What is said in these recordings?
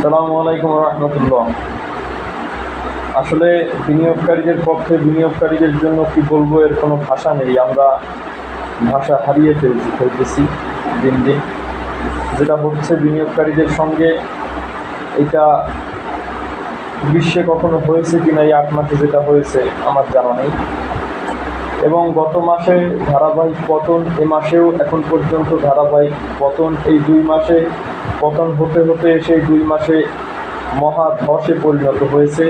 আসসালামু আলাইকুম রহমতুল্লাহ আসলে বিনিয়োগকারীদের পক্ষে বিনিয়োগকারীদের জন্য কি বলব, এর কোনো ভাষা নেই। আমরা ভাষা হারিয়ে ফেলছি, ফেলতেছি দিন দিন। যেটা হচ্ছে বিনিয়োগকারীদের সঙ্গে এটা বিশ্বে কখনো হয়েছে কিনা, এই আট মাসে যেটা হয়েছে, আমার জানা নেই। এবং গত মাসে ধারাবাহিক পতন, এ মাসেও এখন পর্যন্ত ধারাবাহিক পতন। এই দুই মাসে পতন হতে হতে সেই দুই মাসে মহা ধসে পরিণত হয়েছে।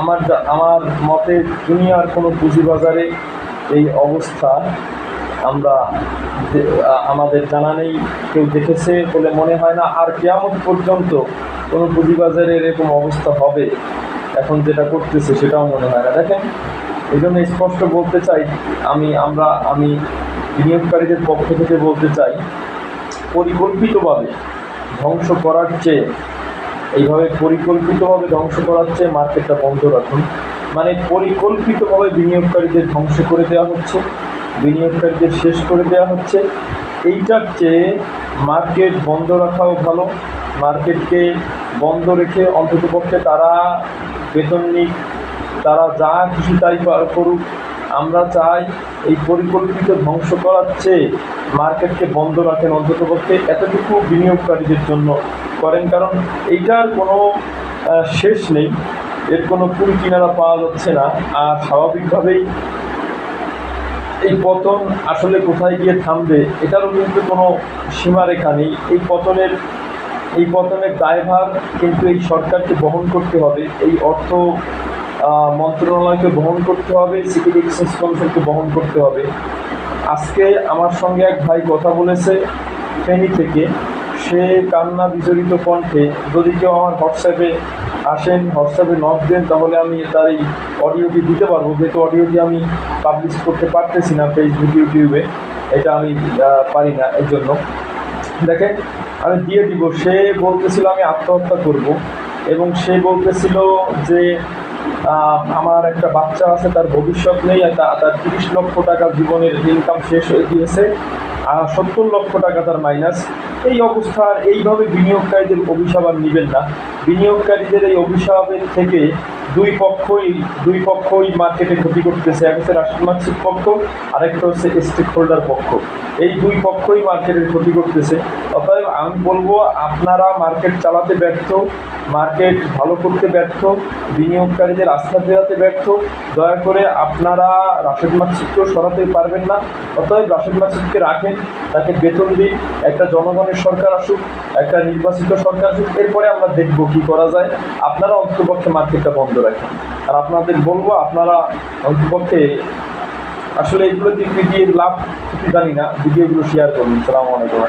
আমার আমার মতে দুনিয়ার কোনো পুঁজিবাজারে এই অবস্থা আমরা আমাদের জানা নেই, কেউ দেখেছে বলে মনে হয় না। আর কেয়ামত পর্যন্ত কোনো পুঁজিবাজারে এরকম অবস্থা হবে। এখন যেটা করতেছে সেটাও মনে হয় না। দেখেন এই জন্য স্পষ্ট বলতে চাই, আমি, আমরা, আমি বিনিয়োগকারীদের পক্ষ থেকে বলতে চাই, পরিকল্পিতভাবে ধ্বংস করার চেয়ে, এইভাবে পরিকল্পিতভাবে ধ্বংস করার চেয়ে মার্কেটটা বন্ধ রাখুন। মানে পরিকল্পিতভাবে বিনিয়োগকারীদের ধ্বংস করে দেওয়া হচ্ছে, বিনিয়োগকারীদের শেষ করে দেওয়া হচ্ছে। এইটার চেয়ে মার্কেট বন্ধ রাখাও ভালো, মার্কেটকে বন্ধ রেখে অন্ততপক্ষে তারা বেতন তারা যা খুশি তাই করুক। আমরা চাই এই পরিকল্পিত ধ্বংস করার চেয়ে মার্কেটকে বন্ধ রাখেন অন্ততপক্ষে এতটুকু বিনিয়োগকারীদের জন্য করেন, কারণ এইটার কোনো শেষ নেই। এর কোনো কুল কিনারা পাওয়া যাচ্ছে না। আর স্বাভাবিকভাবেই এই পতন আসলে কোথায় গিয়ে থামবে, এটারও কিন্তু কোনো সীমারেখা নেই। এই পতনের এই পতনের দায়ভার কিন্তু এই সরকারকে বহন করতে হবে। এই অর্থ মন্ত্রণালয়কে বহন করতে হবে, সিকিউরিটি এক্সচেঞ্জ কমিশনকে বহন করতে হবে। আজকে আমার সঙ্গে এক ভাই কথা বলেছে ফেনী থেকে। সে কান্না বিজড়িত কণ্ঠে, যদি কেউ আমার হোয়াটসঅ্যাপে আসেন, হোয়াটসঅ্যাপে নক দেন, তাহলে আমি তার এই অডিওটি দিতে পারব। যেহেতু অডিওটি আমি পাবলিশ করতে পারতেছি না ফেসবুক, ইউটিউবে, এটা আমি পারি না এর জন্য। দেখেন, আমি দিয়ে দিব। সে বলতেছিল আমি আত্মহত্যা করব এবং সে বলতেছিল যে আমার একটা বাচ্চা আছে, তার ভবিষ্যৎ নেই তার তিরিশ লক্ষ টাকা জীবনের ইনকাম শেষ হয়ে গিয়েছে আর সত্তর লক্ষ টাকা তার মাইনাস এই অবস্থার এইভাবে বিনিয়োগকারীদের অভিশাপ আর নেবেন না। বিনিয়োগকারীদের এই অভিশাপের থেকে দুই পক্ষই দুই পক্ষই মার্কেটে ক্ষতি করতেছে। এক হচ্ছে মার্কেট পক্ষ, আরেকটা হচ্ছে স্টেক হোল্ডার পক্ষ। এই দুই পক্ষই মার্কেটের ক্ষতি করতেছে। আমি বলব, আপনারা মার্কেট চালাতে ব্যর্থ মার্কেট ভালো করতে ব্যর্থ বিনিয়োগকারীদের আস্থা ফেরাতে ব্যর্থ, দয়া করে আপনারা রাশেদ মাসিদকেও সরাতে পারবেন না। অতএব রাশেদ মাসিদকে রাখেন, তাকে বেতন দিন, একটা জনগণের সরকার আসুক, একটা নির্বাচিত সরকার আসুক, এরপরে আমরা দেখব কি করা যায়। আপনারা অন্তপক্ষে মার্কেটটা বন্ধ রাখেন। আর আপনাদের বলব, আপনারা অন্তপক্ষে আসলে এগুলো দিক দিয়ে লাভ জানি না, ভিডিওগুলো শেয়ার করুন। সালামু আলাইকুম।